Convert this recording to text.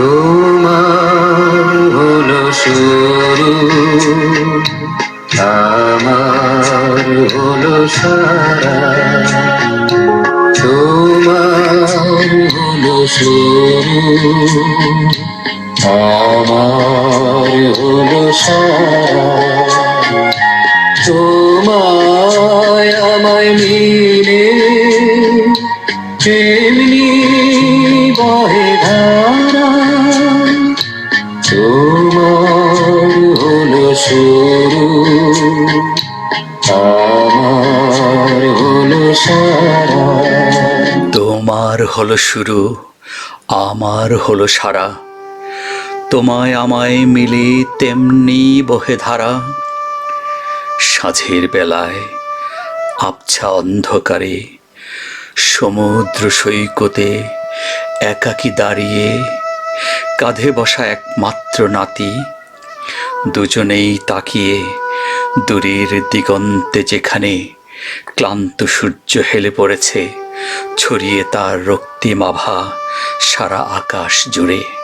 তোমার হলো শুরু। আমার হলো সারা। তোমার হলো শুরু। আমার হলো সারা। তোমায় আমায় মিলে তেমনি বহে ধারা। শুরু। আমার হলো সারা। তোমার হলো শুরু, আমার হলো সারা। তোমায় আমায় মিলে তেমনি বহে ধারা। সাঝের বেলায় আবছা অন্ধকারে, সমুদ্র সৈকতে একাকী দাঁড়িয়ে কাঁধে বসা একমাত্র নাতি দুজনেই তাকিয়ে দূরের দিগন্তে যেখানে ক্লান্ত সূর্য হেলে পড়েছে, ছড়িয়ে তার রক্তিম আভা সারা আকাশ জুড়ে।